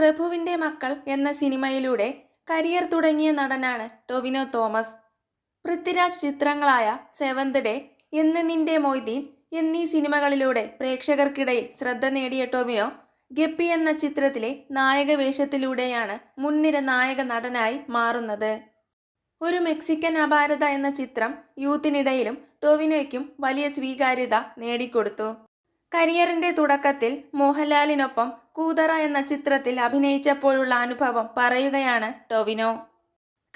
പ്രഭുവിന്റെ മക്കൾ എന്ന സിനിമയിലൂടെ കരിയർ തുടങ്ങിയ നടനാണ് ടൊവിനോ തോമസ്. പൃഥ്വിരാജ് ചിത്രങ്ങളായ സെവന്ത് ഡേ എന്ന് നിന്റെ മൊയ്തീൻ എന്നീ സിനിമകളിലൂടെ പ്രേക്ഷകർക്കിടയിൽ ശ്രദ്ധ നേടിയ ടൊവിനോ ഗപ്പി എന്ന ചിത്രത്തിലെ നായക വേഷത്തിലൂടെയാണ് മുൻനിര നായക നടനായി മാറുന്നത്. ഒരു മെക്സിക്കൻ അപാരത എന്ന ചിത്രം യൂത്തിനിടയിലും ടൊവിനോയ്ക്കും വലിയ സ്വീകാര്യത നേടിക്കൊടുത്തു. കരിയറിന്റെ തുടക്കത്തിൽ മോഹൻലാലിനൊപ്പം കൂതറ എന്ന ചിത്രത്തിൽ അഭിനയിച്ചപ്പോഴുള്ള അനുഭവം പറയുകയാണ് ടൊവിനോ.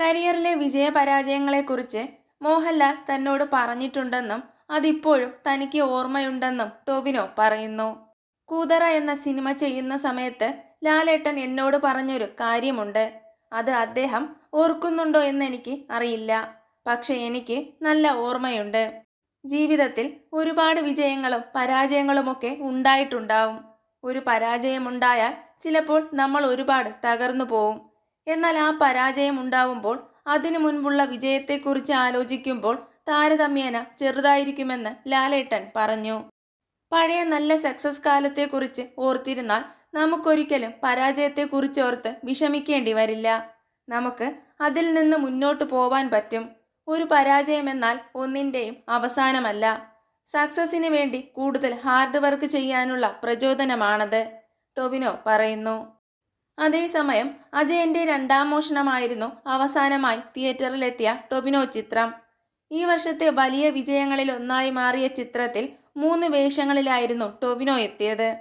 കരിയറിലെ വിജയപരാജയങ്ങളെക്കുറിച്ച് മോഹൻലാൽ തന്നോട് പറഞ്ഞിട്ടുണ്ടെന്നും അതിപ്പോഴും തനിക്ക് ഓർമ്മയുണ്ടെന്നും ടൊവിനോ പറയുന്നു. കൂതറ എന്ന സിനിമ ചെയ്യുന്ന സമയത്ത് ലാലേട്ടൻ എന്നോട് പറഞ്ഞൊരു കാര്യമുണ്ട്. അത് അദ്ദേഹം ഓർക്കുന്നുണ്ടോ എന്നെനിക്ക് അറിയില്ല. പക്ഷെ എനിക്ക് നല്ല ഓർമ്മയുണ്ട്. ജീവിതത്തിൽ ഒരുപാട് വിജയങ്ങളും പരാജയങ്ങളുമൊക്കെ ഉണ്ടായിട്ടുണ്ടാവും. ഒരു പരാജയമുണ്ടായാൽ ചിലപ്പോൾ നമ്മൾ ഒരുപാട് തകർന്നു പോവും. എന്നാൽ ആ പരാജയം ഉണ്ടാവുമ്പോൾ അതിനു മുൻപുള്ള വിജയത്തെക്കുറിച്ച് ആലോചിക്കുമ്പോൾ താരതമ്യേന ചെറുതായിരിക്കുമെന്ന് ലാലേട്ടൻ പറഞ്ഞു. പഴയ നല്ല സക്സസ് കാലത്തെക്കുറിച്ച് ഓർത്തിരുന്നാൽ നമുക്കൊരിക്കലും പരാജയത്തെക്കുറിച്ച് ഓർത്ത് വിഷമിക്കേണ്ടി വരില്ല. നമുക്ക് അതിൽ നിന്ന് മുന്നോട്ട് പോവാൻ പറ്റും. ഒരു പരാജയമെന്നാൽ ഒന്നിന്റെയും അവസാനമല്ല. സക്സസിന് വേണ്ടി കൂടുതൽ ഹാർഡ് വർക്ക് ചെയ്യാനുള്ള പ്രചോദനമാണത് ടൊവിനോ പറയുന്നു. അതേസമയം അജയന്റെ രണ്ടാം മോഷണമായിരുന്നു അവസാനമായി തിയേറ്ററിലെത്തിയ ടൊവിനോ ചിത്രം. ഈ വർഷത്തെ വലിയ വിജയങ്ങളിൽ ഒന്നായി മാറിയ ചിത്രത്തിൽ മൂന്ന് വേഷങ്ങളിലായിരുന്നു ടൊവിനോ എത്തിയത്.